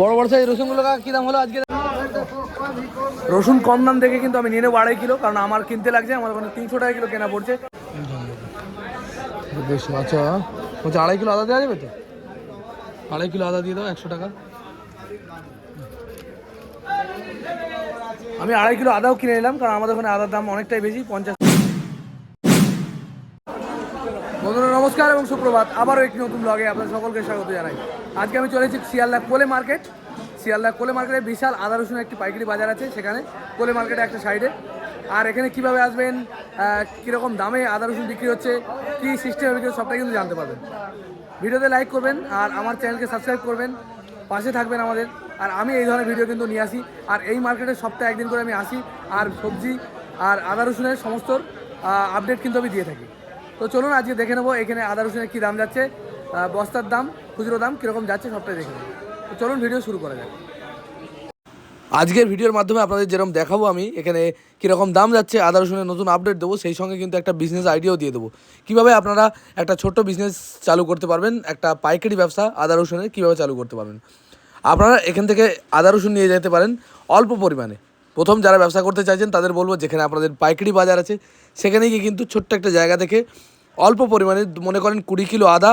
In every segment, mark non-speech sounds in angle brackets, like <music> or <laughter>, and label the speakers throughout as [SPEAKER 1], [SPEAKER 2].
[SPEAKER 1] বড় বড় সাইজ রসুনগুলো কাকা কী দাম হলো আজকে? রসুন কম দাম দেখে কিন্তু আমি নিয়ে নেব আড়াই কিলো কারণ আমার কিনতে লাগছে আমার ওখানে তিনশো টাকা কিলো কেনা পড়ছে। বেশ আচ্ছা। বলছে আড়াই কিলো আদা দেওয়া যাবে তো? আড়াই কিলো আদা দিয়ে দাও একশো টাকা। আমি আড়াই কিলো আদাও কিনে নিলাম কারণ আমাদের ওখানে আদার দাম অনেকটাই বেশি পঞ্চাশ নমস্কার এবং সুপ্রভাত। আবারও একটি নতুন ব্লগে আপনাদের সকলকে স্বাগত জানাই। আজকে আমি চলেছি শিয়ালদা কোলে মার্কেট শিয়ালদা কোলে মার্কেটে বিশাল আদা রসুনের একটি পাইকারি বাজার আছে, সেখানে কোলে মার্কেটে একটা সাইডে আর এখানে কীভাবে আসবেন কীরকম দামে আদা রসুন বিক্রি হচ্ছে, কী সিস্টেমে হচ্ছে সবটাই কিন্তু জানতে পারবেন। ভিডিওতে লাইক করবেন আর আমার চ্যানেলকে সাবস্ক্রাইব করবেন, পাশে থাকবেন আমাদের। আর আমি এই ধরনের ভিডিও কিন্তু নিয়ে আসি। আর এই মার্কেটে সপ্তাহে একদিন করে আমি আসি। আর সবজি আর আদা রসুনের সমস্ত আপডেট কিন্তু আমি দিয়ে থাকি। তো চলুন আজকে দেখে নেব এখানে আদা রসুনের কী দাম যাচ্ছে বস্তার দাম, খুচরো দাম কীরকম যাচ্ছে সবটাই দেখে নেব। তো চলুন ভিডিও শুরু করা যাক। আজকের ভিডিওর মাধ্যমে আপনাদের যেরকম দেখাবো আমি, এখানে কীরকম দাম যাচ্ছে, আদা রসুনের নতুন আপডেট দেবো, সেই সঙ্গে কিন্তু একটা বিজনেস আইডিয়াও দিয়ে দেবো। কীভাবে আপনারা একটা ছোট্ট বিজনেস চালু করতে পারবেন, একটা পাইকারি ব্যবসা আদা রসুনের কীভাবে চালু করতে পারবেন। আপনারা এখান থেকে আদা রসুন নিয়ে যেতে পারেন, অল্প পরিমাণে। প্রথম যারা ব্যবসা করতে চাইছেন, তাদের বলব যেখানে আপনাদের পাইকারি বাজার আছে, সেখানে গিয়ে কিন্তু ছোট্ট একটা জায়গা থেকে অল্প পরিমাণে মনে করেন কুড়ি কিলো আদা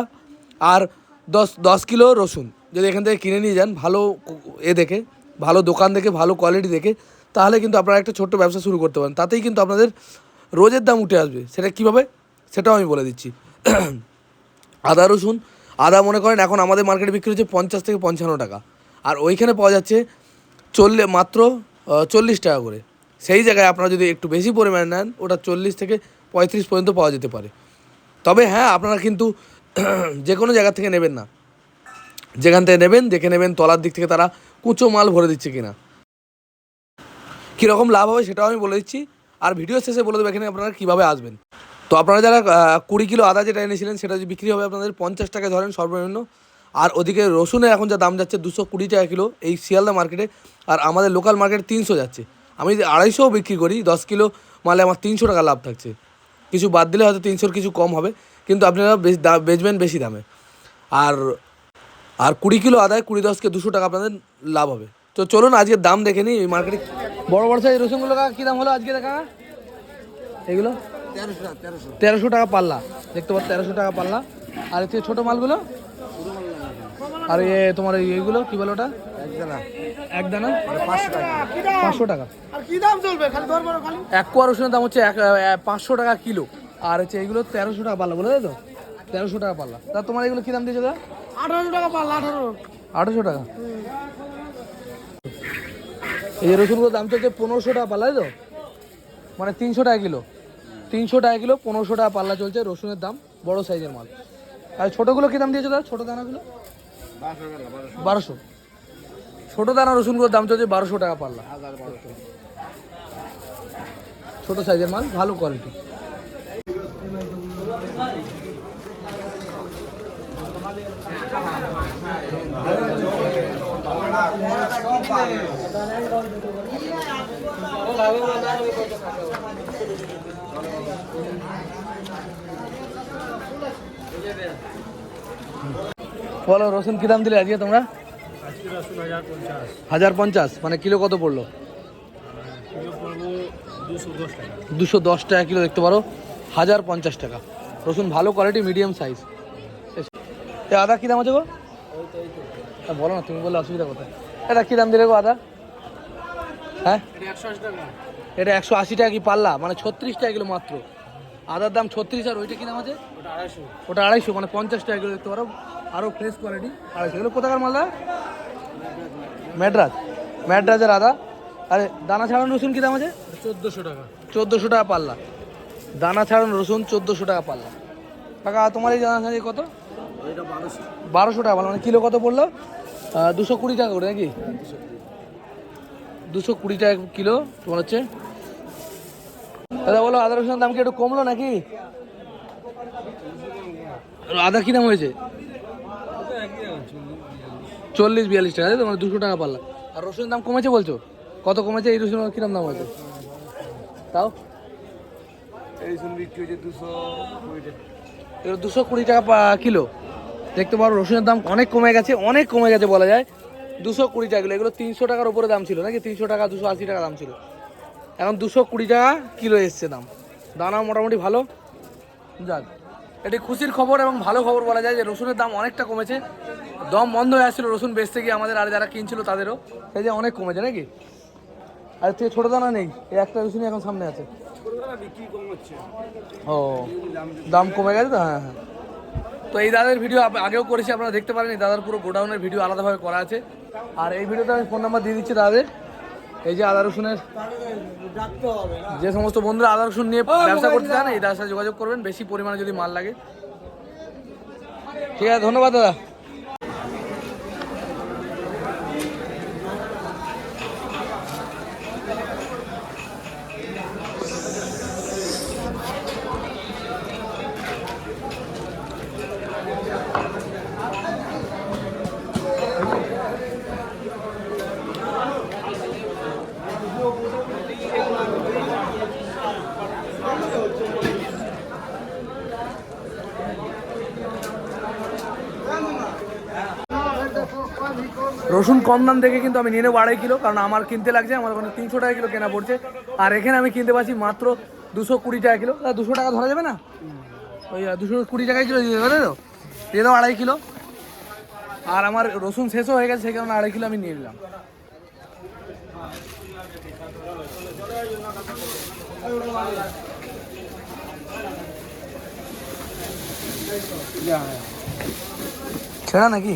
[SPEAKER 1] আর দশ দশ কিলো রসুন। যদি এখান থেকে কিনে নিয়ে যান, ভালো এ দেখে, ভালো দোকান দেখে, ভালো কোয়ালিটি দেখে, তাহলে কিন্তু আপনারা একটা ছোট্ট ব্যবসা শুরু করতে পারেন। তাতেই কিন্তু আপনাদের রোজের দাম উঠে আসবে। সেটা কীভাবে? সেটাও আমি বলে দিচ্ছি। <clears throat> আদা, রসুন, আদা মনে করেন এখন আমাদের মার্কেটে বিক্রি হচ্ছে পঞ্চাশ থেকে পঞ্চান্ন টাকা। আর ওইখানে পাওয়া যাচ্ছে চল্লিশ মাত্র চল্লিশ টাকা করে। সেই জায়গায় আপনারা যদি একটু বেশি পরিমাণে নেন, ওটা চল্লিশ থেকে পঁয়ত্রিশ পর্যন্ত পাওয়া যেতে পারে। তবে হ্যাঁ আপনারা কিন্তু <clears throat> যে কোনো জায়গা থেকে নেবেন না। যেখান থেকে নেবেন, দেখে নেবেন তলার দিক থেকে তারা কুচো মাল ভরে দিচ্ছে কিনা। কীরকম লাভ হবে সেটাও আমি বলে দিচ্ছি। আর ভিডিও শেষে বলে দেবো এখানে আপনারা কীভাবে আসবেন। তো আপনারা যারা কুড়ি কিলো আদা যেটা এনেছিলেন, সেটা যদি বিক্রি হবে আপনাদের পঞ্চাশ টাকা ধরেন সর্বনিম্ন। আর ওদিকে রসুনের এখন যা দাম যাচ্ছে দুশো কুড়ি টাকা কিলো এই শিয়ালদা মার্কেটে আর আমাদের লোকাল মার্কেটে তিনশো যাচ্ছে। আমি যদি আড়াইশোও বিক্রি করি দশ কিলো মালে আমার তিনশো টাকা লাভ থাকছে। কিছু বাদ দিলে হয়তো তিনশোর কিছু কম হবে কিন্তু আপনারা বেচবেন বেশি দামে। আর আর কুড়ি কিলো আদায় কুড়ি দশকে দুশো টাকা আপনাদের লাভ হবে। তো চলুন আজকে দাম দেখে নিই এই মার্কেটে। বড় বড় সাইজ রসুনগুলো কাকা কী দাম হলো আজকে দেখা? এগুলো? তেরোশো টাকা পাল্লা। দেখতে পাচ্ছ তেরোশো টাকা পাল্লা। আর হচ্ছে ছোটো মালগুলো? আর এ তোমার এই- এইগুলো কী বলো ওটা? এক দানা পাঁচশো টাকা।
[SPEAKER 2] কি দাম? চলবে? খালি ধরবো না খালি?
[SPEAKER 1] এক কোয়া রসুনের দাম হচ্ছে এক পাঁচশো টাকা কিলো। আর হচ্ছে এইগুলো তেরোশো টাকা পাল্লা বলে তো তেরোশো টাকা পাল্লা। তা তোমার এগুলো কী দাম দিয়েছ দাদা?
[SPEAKER 2] আঠারোশো টাকা পাল্লা আঠারো।
[SPEAKER 1] আঠারোশো টাকা? এই রসুনগুলোর দাম চলছে পনেরোশো টাকা পাল্লা তো? মানে তিনশো টাকা কিলো। তিনশো টাকা কিলো পনেরোশো টাকা পাল্লা চলছে রসুনের দাম বড় সাইজের মাল। আর ছোটোগুলো কী দাম দিয়েছ দাদা? ছোটো দানাগুলো? বারোশো। ছোটো দানা রসুনগুলোর দাম চলছে বারোশো টাকা পাল্লা। ছোটো সাইজের মাল ভালো কোয়ালিটি বলো, রসুন কী দাম দিলে আজকে তোমরা? হাজার পঞ্চাশ মানে কিলো কত পড়ল? দুশো দশ টাকা কিলো দেখতে পারো, হাজার পঞ্চাশ টাকা। রসুন ভালো কোয়ালিটি মিডিয়াম সাইজ আদা কী দাম আছে গো? বলো না, তুমি বললে অসুবিধা কোথায়? এটা কী দাম দিলে গো আদা? হ্যাঁ? এটা একশো আশি টাকা কি পাল্লা? মানে ছত্রিশ টাকা কিলো মাত্র। আদার দাম ছত্রিশ আর ওইটা কি দাম আছে? ওটা আড়াইশো। মানে পঞ্চাশ টাকা কিলো দেখতে পারো আরও ফ্রেশ কোয়ালিটি আড়াইশো। এগুলো কোথাকার মালদা ম্যাড্রাস। ম্যাড্রাসের আদা। আরে দানা ছাড়ানো রসুন কী দাম আছে?
[SPEAKER 2] চোদ্দোশো টাকা।
[SPEAKER 1] চোদ্দোশো টাকা পাল্লা। দানা ছাড়ানো রসুন চোদ্দোশো টাকা পাল্লা। কাকা তোমার এই দানা ছাড়িয়ে কত? বারোশো। টাকা পাল্লা। মানে কিলো কত পড়ল? দুশো কুড়ি টাকা করে নাকি? দুশো কুড়ি টাকা কিলো তোমার হচ্ছে? দাদা, বলো আদা রসুনের দাম কি একটু কমলো নাকি? আদা কি দাম হয়েছে? চল্লিশ বিয়াল্লিশ টাকা, তাই তো? মানে দুশো টাকা পাল্লা আর রসুনের দাম কমেছে বলছো? কত কমেছে? এই রসুনের কিরম দাম হয়েছে? তাও?
[SPEAKER 2] এই শুন বিক্রি হচ্ছে দুশো
[SPEAKER 1] দুশো কুড়ি টাকা কিলো। দেখতে পারো, রসুনের দাম অনেক কমে গেছে, অনেক কমে গেছে বলা যায়। দুশো কুড়ি টাকা এগুলো তিনশো টাকার উপরে দাম ছিল, নাকি? তিনশো টাকা, দুশো আশি টাকা দাম ছিল। এখন দুশো কুড়ি টাকা কিলো এসছে দাম। দানা মোটামুটি ভালো। যাক, এটি খুশির খবর এবং ভালো খবর বলা যায় যে রসুনের দাম অনেকটা কমেছে। দম বন্ধ হয়ে আসছিল রসুন বেচতে গিয়ে আমাদের আর যারা কিনছিল তাদেরও। সেই যে অনেক কমেছে নাকি? আর থেকে ছোটো দানা নেই, এই একটা রসুনই এখন সামনে আছে। ও, দাম কমে গেছে তো? হ্যাঁ হ্যাঁ। তো এই দাদার ভিডিও আগেও করেছি, আপনারা দেখতে পারেন এই দাদার পুরো গোডাউনের ভিডিও আলাদাভাবে করা আছে। আর এই ভিডিওতে আমি ফোন নাম্বার দিয়ে দিচ্ছি দাদাদের। এই যে আদা রসুনের যে সমস্ত বন্ধুরা আদা রসুন নিয়ে ব্যবসা করতে চান এই দাদার সাথে যোগাযোগ করবেন বেশি পরিমাণে যদি মাল লাগে। ঠিক আছে ধন্যবাদ দাদা। রসুন কম দাম দেখে কিন্তু আমি নিয়ে নেব আড়াই কিলো কারণ আমার কিনতে লাগছে আমার ওখানে তিনশো টাকা কিলো কেনা পড়ছে। আর এখানে আমি কিনতে পারছি মাত্র দুশো কুড়ি টাকা কিলো। দুশো টাকা ধরা যাবে না? ওই দুশো কুড়ি টাকায় কিলো দিয়ে দেবে তো? দিয়ে দাও আড়াই কিলো। আর আমার রসুন শেষও হয়ে গেছে সেই কারণে আড়াই কিলো আমি নিয়ে নিলাম। ছেঁড়া নাকি?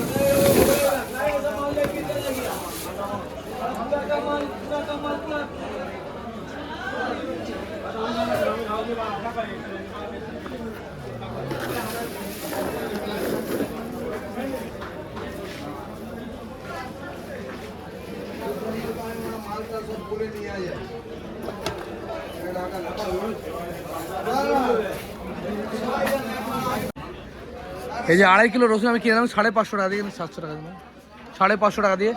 [SPEAKER 1] এই যে আড়াই কিলো রসুন আমি কিনে নিলাম সাড়ে পাঁচশো টাকা দিয়ে, সাতশো টাকা দিলাম সাড়ে পাঁচশো টাকা দিয়ে।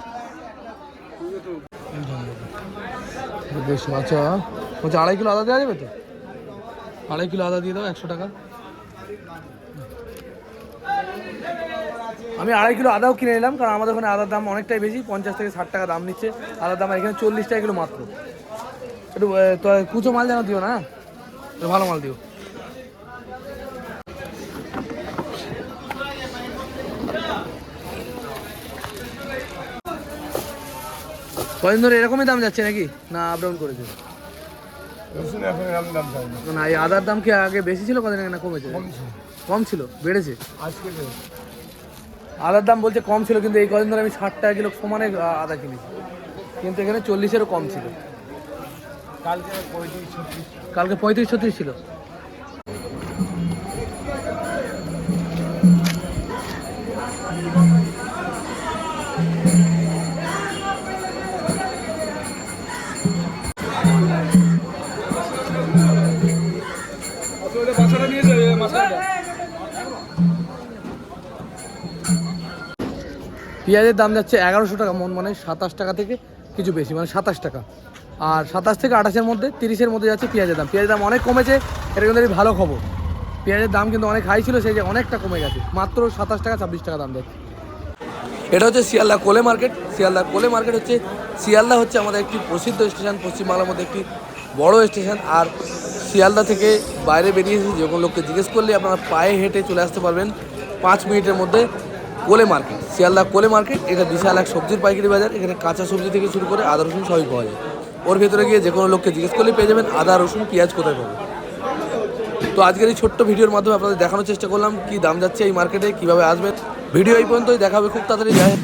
[SPEAKER 1] বেশ আচ্ছা। বলছে, আড়াই কিলো আদা দেওয়া যাবে তো? আড়াই কিলো আদা দিয়ে দাও, একশো টাকা। আমি আড়াই কিলো আদাও কিনে নিলাম, কারণ আমাদের ওখানে আদার দাম অনেকটাই বেশি, পঞ্চাশ থেকে ষাট টাকা দাম নিচ্ছে। আদার দাম এখানে চল্লিশ টাকা কিলো মাত্র। একটু তো কুচো মাল যেন দিও না হ্যাঁ? ভালো মাল দিও। কদিন ধরে এরকমই দাম যাচ্ছে নাকি? না আপ ডাউন করেছে।
[SPEAKER 2] না।
[SPEAKER 1] এই আদার দাম কি আগে বেশি ছিল কদিন আগে না কমেছে? কম ছিল। বেড়েছে। আদার দাম বলছে কম ছিল কিন্তু এই কদিন ধরে আমি ষাট টাকা কিলো সমানে আদা কিনেছি। কিন্তু এখানে চল্লিশেরও কম ছিল।
[SPEAKER 2] কালকে পঁয়ত্রিশ
[SPEAKER 1] কালকে পঁয়ত্রিশ ছত্রিশ ছিল। পেঁয়াজের দাম যাচ্ছে এগারোশো টাকা, মন মানে সাতাশ টাকা থেকে কিছু বেশি মানে সাতাশ টাকা। আর সাতাশ থেকে আঠাশের মধ্যে, তিরিশের মধ্যে যাচ্ছে পেঁয়াজের দাম। পেঁয়াজের দাম অনেক কমেছে, এটা কিন্তু ভালো খবর। পেঁয়াজের দাম কিন্তু অনেক হাই ছিল, সেই যে অনেকটা কমে গেছে। মাত্র সাতাশ টাকা, ছাব্বিশ টাকা দাম যাচ্ছে। এটা হচ্ছে শিয়ালদা কোলে মার্কেট। শিয়ালদা কোলে মার্কেট হচ্ছে, শিয়ালদা হচ্ছে আমাদের একটি প্রসিদ্ধ স্টেশন, পশ্চিমবাংলার মধ্যে একটি বড় স্টেশন। আর শিয়ালদা থেকে বাইরে বেরিয়ে যে কোনো লোককে জিজ্ঞেস করলে আপনারা পায়ে হেঁটে চলে আসতে পারবেন পাঁচ মিনিটের মধ্যে কোলে মার্কেট। শিয়ালদা কোলে মার্কেট, এটা বিশাল এক সবজির পাইকারি বাজার, এখানে কাঁচা সবজি থেকে শুরু করে আদা, রসুন সবই পাওয়া যায়। ওর ভেতরে গিয়ে যে কোনো লোককে জিজ্ঞেস করলে পেয়ে যাবেন আদা, রসুন, পেঁয়াজ কোথায় পাবেন তো আজকের এই ছোট্ট ভিডিওর মাধ্যমে আপনাদের দেখানোর চেষ্টা করলাম, কি দাম যাচ্ছে এই মার্কেটে, কীভাবে আসবেন। ভিডিও এই পর্যন্তই দেখাবে খুব তাড়াতাড়ি যায়